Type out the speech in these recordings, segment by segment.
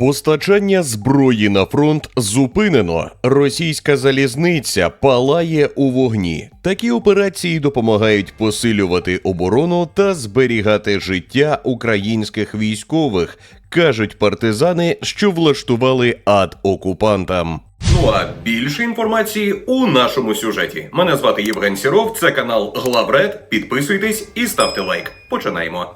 Постачання зброї на фронт зупинено. Російська залізниця палає у вогні. Такі операції допомагають посилювати оборону та зберігати життя українських військових, кажуть партизани, що влаштували ад окупантам. Ну а більше інформації у нашому сюжеті. Мене звати Євген Сіров, це канал Главред. Підписуйтесь і ставте лайк. Починаємо.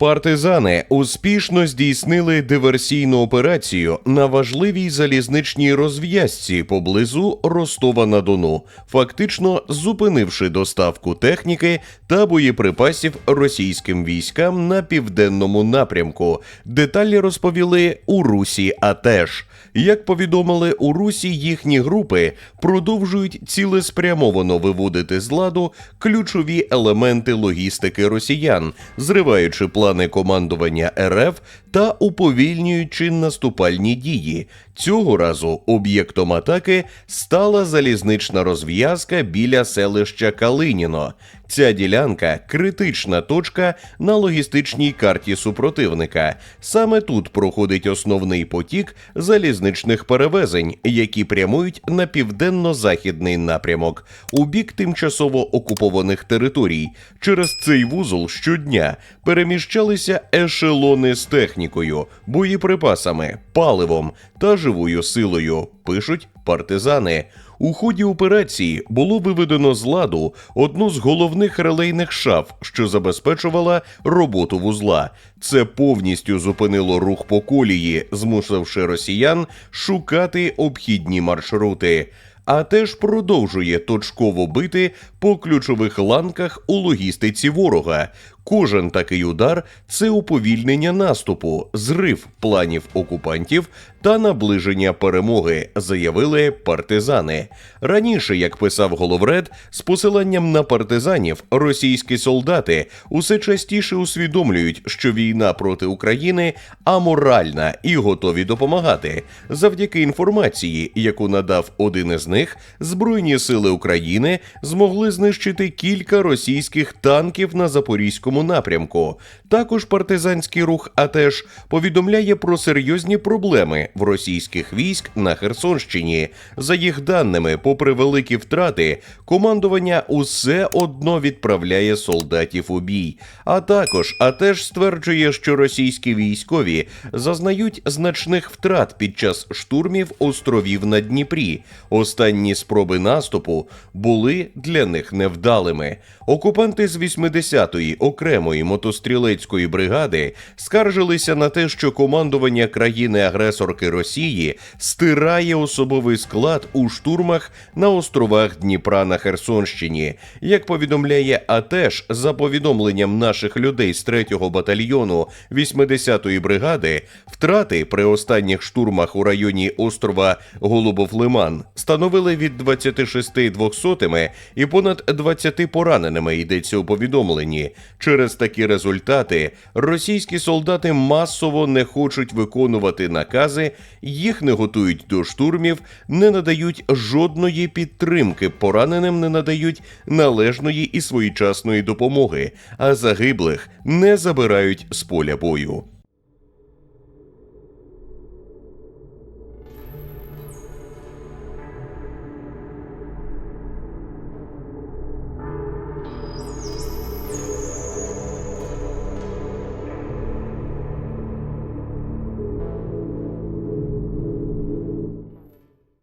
Партизани успішно здійснили диверсійну операцію на важливій залізничній розв'язці поблизу Ростова на Дону, фактично зупинивши доставку техніки та боєприпасів російським військам на південному напрямку. Деталі розповіли у Русі АТЕШ. Як повідомили у Русі, їхні групи продовжують цілеспрямовано виводити з ладу ключові елементи логістики росіян, зриваючи плани командування РФ та уповільнюючи наступальні дії. Цього разу об'єктом атаки стала залізнична розв'язка біля селища Калиніно. Ця ділянка критична точка на логістичній карті супротивника. Саме тут проходить основний потік залізничних перевезень, які прямують на південно-західний напрямок у бік тимчасово окупованих територій. Через цей вузол щодня переміщалися ешелони з технікою, боєприпасами, паливом та живою силою. Пишуть партизани. У ході операції було виведено з ладу одну з головних релейних шаф, що забезпечувала роботу вузла. Це повністю зупинило рух по колії, змусивши росіян шукати обхідні маршрути. А теж продовжує точково бити по ключових ланках у логістиці ворога. Кожен такий удар це уповільнення наступу, зрив планів окупантів та наближення перемоги, заявили партизани. Раніше, як писав Головред, з посиланням на партизанів, російські солдати усе частіше усвідомлюють, що війна проти України аморальна і готові допомагати. Завдяки інформації, яку надав один із них, Збройні сили України змогли знищити кілька російських танків на запорізькому напрямку. Також партизанський рух АТЕШ повідомляє про серйозні проблеми в російських військ на Херсонщині. За їх даними, попри великі втрати, командування усе одно відправляє солдатів у бій. А також АТЕШ стверджує, що російські військові зазнають значних втрат під час штурмів островів на Дніпрі. Останні спроби наступу були для них невдалими. Окупанти з 80-ї окремої мотострілецької бригади скаржилися на те, що командування країни-агресорки Росії стирає особовий склад у штурмах на островах Дніпра на Херсонщині. Як повідомляє АТЕШ, за повідомленням наших людей з 3-го батальйону 80-ї бригади, втрати при останніх штурмах у районі острова Голубов-Лиман становили від 26 двохсотими і понад 20 пораненими. Йдеться у повідомленні. Через такі результати російські солдати масово не хочуть виконувати накази, їх не готують до штурмів, не надають жодної підтримки, пораненим не надають належної і своєчасної допомоги, а загиблих не забирають з поля бою.